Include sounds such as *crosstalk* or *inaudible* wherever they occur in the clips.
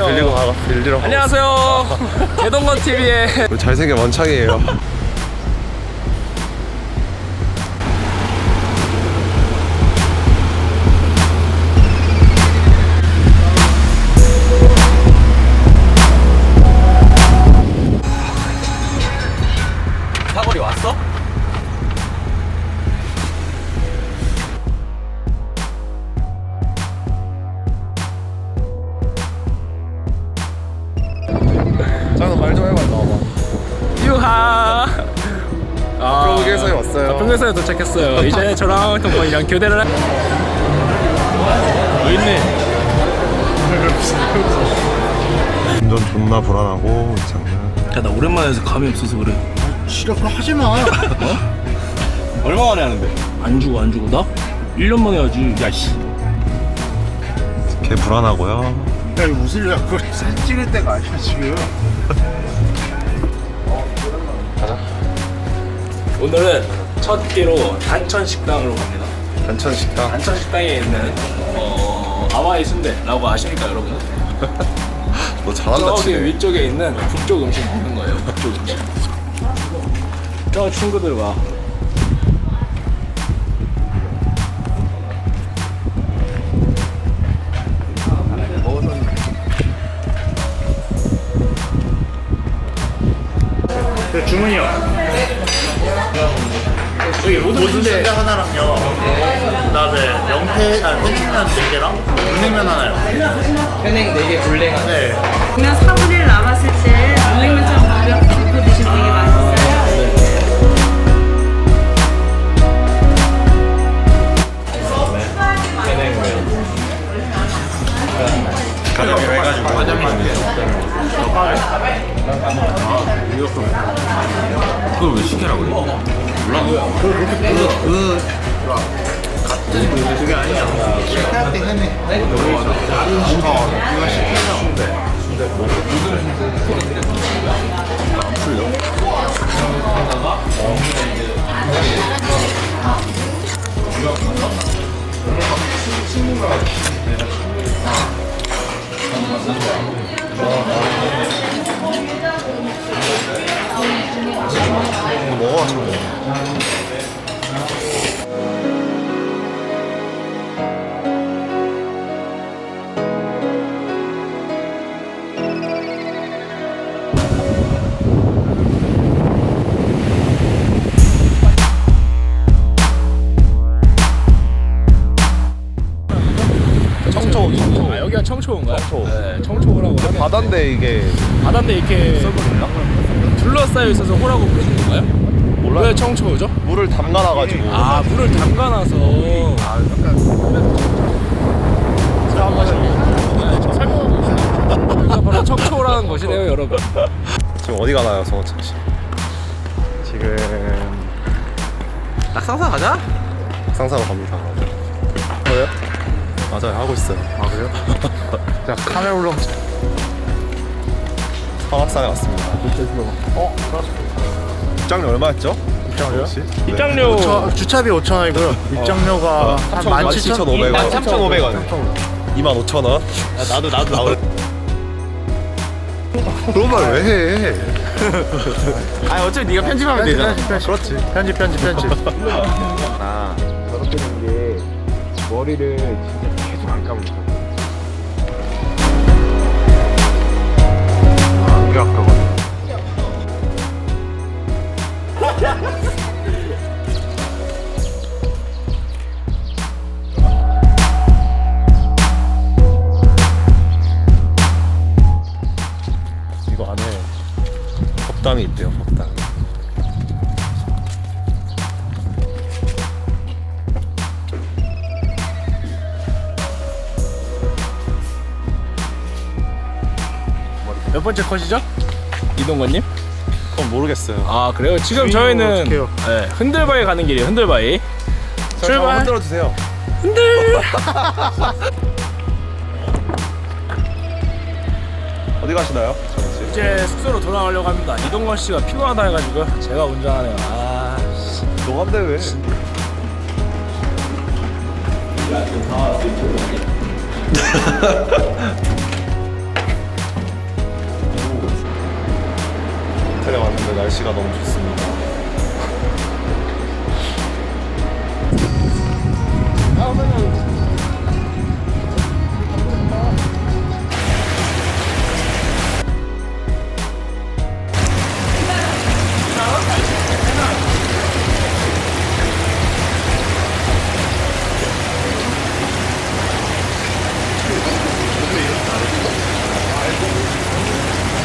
빌리고 가 빌리러 가. 안녕하세요. *laughs* 개동건 TV의 잘생긴 원창이에요. 유하. 아, 프로그에서 왔어요. 평균선에 도착했어요. *laughs* 이제 저랑 동건이랑 교대를 해. 뭐 있네. 운전 존나 불안하고 이 장면. 야, 나 오랜만에 해서 감이 없어서 그래. 싫어 그럼 하지 마. *laughs* 얼마 만에 하는데? 안 주고 안 주고 나? 1년 만에 하지. 야 씨. 개 불안하고요. 야 이거 무슨 일이야? 그걸 사진 찍을 때가 아니야 지금. *laughs* 오늘은 첫 끼로 단천 식당으로 갑니다. 단천 식당. 단천 식당에 있는 어, 아와이 순대라고 아십니까 여러분? 너 *laughs* 잘한다 저기 치네. 위쪽에 있는 북쪽 음식 먹는 거예요. 북쪽 음식. 저 친구들과 네, 주문이요. 여기 로드 모든 순대 하나랑요. 그다음에 명태 아 회냉면 네 개랑 물냉면 하나요. 현행 4개 불냉 네. 그러면 4분의 먹어 청초인가요? 청초. 네, 청초라고 하는데 바다인데 이게 바다인데 이렇게 둘러싸여 있어서 호라고 부르는 건가요? 몰라요. 왜 청초죠? 물을 담가놔가지고. 아 물을 담가놔서 아 설명하고 있어요. 여기가 바로 청초라는 것이네요 여러분 지금 어디 가나요, 성원창 씨? 지금 낙상사 가자 상사로 갑니다. 저요? 맞아요, 하고 있어요. 아 그래요? *laughs* 자 카메라 올라. 성악산에 왔습니다. 어? 입장료 얼마였죠? 입장료요? 입장료 저 주차비 5천 원이고요. 입장료가 한 17,500원. 3,500원. 25,000원. 나도 나도 *laughs* 나도 그런 말 왜 해? 아니 어차피 네가 편집하면 되잖아 편집 편집 그렇지. 편집 편집 편집. *laughs* 아, 저렇게 된게 머리를 진짜 안 감으셔. 안개 아까거든. 이거 안에 법당이 있대요, 법당. 몇 번째 컷이죠? 이동건님? 그건 모르겠어요. 아 그래요? 지금 저희는 어떡해요? 네, 흔들바위 가는 길이에요 흔들바위 출발 흔들어 주세요. 흔들 *laughs* 어디 가시나요? 씨? 이제 숙소로 돌아가려고 합니다 이동건 씨가 피곤하다 해가지고 제가 운전하네요 아 씨. 너 한대 왜? *laughs* 호텔에 왔는데 날씨가 너무 좋습니다.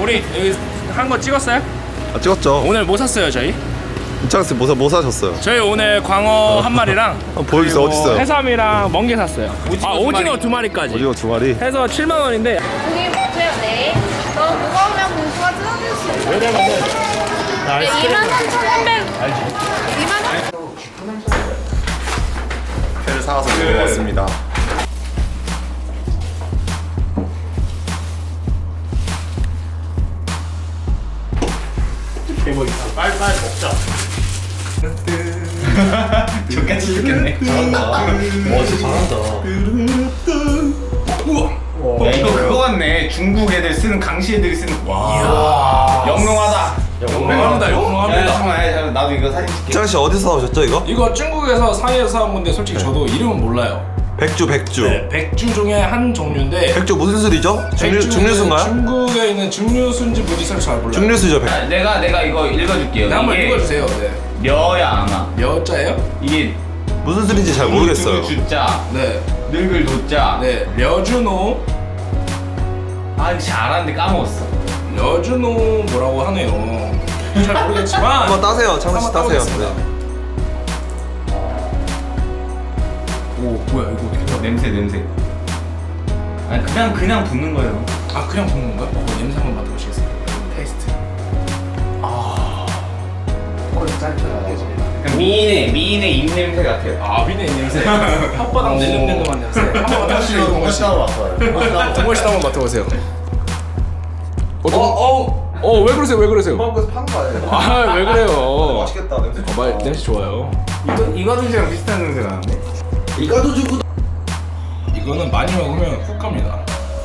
우리 여기 한 거 찍었어요? 아, 찍었죠. 오늘 뭐 샀어요 저희? 이창스 뭐, 사- 뭐 사셨어요? 저희 오늘 광어 한 마리랑 한번 *laughs* 보여주세요. 어디 있어요? 해삼이랑 멍게 샀어요. 아 오징어 두 마리까지. 오징어 두 마리. 해서 7만 원인데 고기 먹어요, 네. 너무 무거우면 공수가 뜯어줄 수나 네, 아이스크림 2만 3,300. 2만 원? 회를 사와서 먹어봤습니다. 빨리빨리 먹자. *laughs* 저까지 죽겠네. 야, 이거 그거 같네. 중국 애들 쓰는 강시 애들이 쓰는. 와. 영롱하다. 영롱합니다, 야, 영롱합니다. 잠깐만, 야, 잠깐만, 나도 이거 사진 찍게. 씨 어디서 사오셨죠 이거? 이거 중국에서 상해에서 사온 건데 솔직히 저도 이름은 몰라요. 백주 백주. 네, 백주 중에 한 종류인데 백주 무슨 술이죠? 중류 백주는 중류수인가요? 중국에 있는 중류수인지 뭔지 잘 몰라요. 중류수죠. 백. 야, 내가 내가 이거 읽어줄게요. 네, 한번 읽어주세요. 네. 려야 아마. 몇 자예요? 이게 무슨 술인지 잘 모르겠어요. 주자, 네. 늙을 도자. 네. 려주노 아 이거 잘 알았는데 까먹었어. 려주노 뭐라고 하네요. 잘 모르겠지만 한번 따세요. 창씨 한번 따세요. 따보겠습니다. 네. 오 뭐야 이거 어떻게 다 냄새 냄새. 아니 그냥 그냥 붓는 거예요. 아 그냥 붓는 건가? 어, 냄새 한번 맡아보시겠어요? 테이스트. 그냥 미인의 미인의 입 냄새 같아요. 아 비네 냄새. *laughs* 혓바닥 낼름낼름한 냄새. 한번 맡아보세요. 동원 씨. 동원 씨도 한번 맡아보세요. 어, 어, 어, 왜 그러세요? 왜 그러세요? 한국에서 파는 거 아니에요? 아, 왜 그래요? 맛있겠다 냄새. 어, 말, 냄새 좋아요. 이거 이거도지랑 비슷한 냄새 나는데. 이거는 많이 먹으면 훅 갑니다.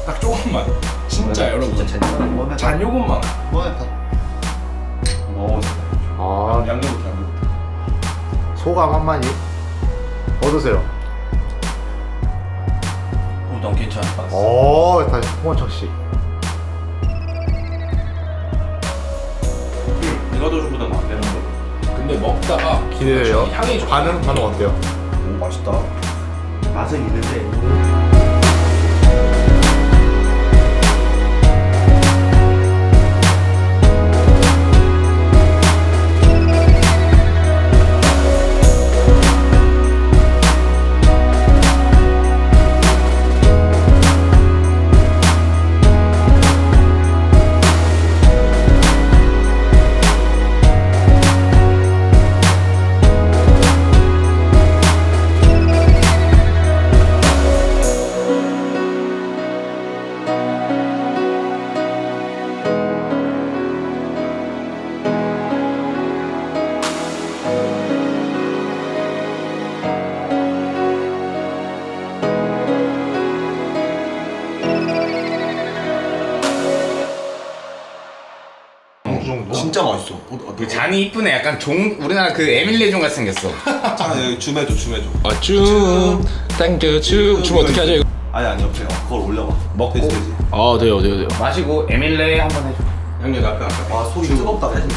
딱 조금만. 진짜 여러분. 잔 요것만. 아 양념부터 양념부터. 소감 한마디 어떠세요? 오, 난 괜찮아. 오 다시 홍원철 씨 이거도 주보다 안 되는 거. 근데 먹다가 기대돼요 향이 좋아. 반응 반응 어때요? 맛은 있는데. 진짜 맛있어. 그 잔이 이쁘네. 약간 종 우리나라 그 에밀레 종 같이 생겼어. *laughs* 아 여기 줌해줘 줌해줘. 아, 쭉. 땡큐, 쭉. 좀 어떻게 하죠, 이거? 아니 아니 옆에 그걸 올려봐. 먹고. 되지 되지. 아, 돼요, 돼요, 돼요. 마시고 에밀레 한번 해줘. 양념 앞에 앞에. 아 소리 뜨겁다 해진 거.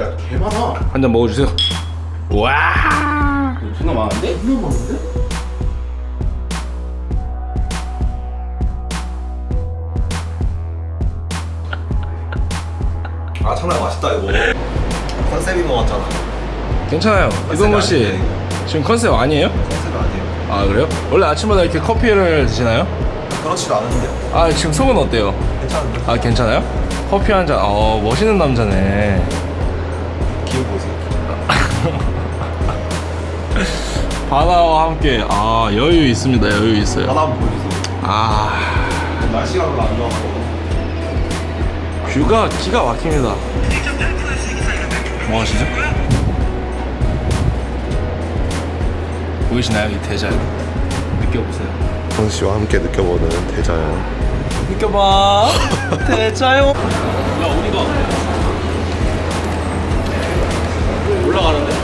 야 개 많아 한 잔 먹어주세요. 와. 존나 많은데? 아 장난 맛있다 이거. 컨셉인 거 같잖아. 괜찮아요. 이동건 씨. 지금 컨셉 아니에요? 컨셉 아니에요. 아, 그래요? 원래 아침마다 이렇게 커피를 드시나요? 그렇지도 않은데. 아, 지금 속은 어때요? 괜찮은데. 아, 괜찮아요? 커피 한 잔. 어, 멋있는 남자네. 기운 보세요. *laughs* 바다와 함께 아 여유 있습니다 여유 있어요 바다 한번 보여주세요. 아 날씨가 별로 안 좋아서. 뷰가 기가 막힙니다. 뭐 와 진짜? 보이시나요 이 대자연? 느껴보세요. 권 씨와 함께 느껴보는 대자연. 느껴봐. *laughs* 대자연. 야 우리가 올라가는데?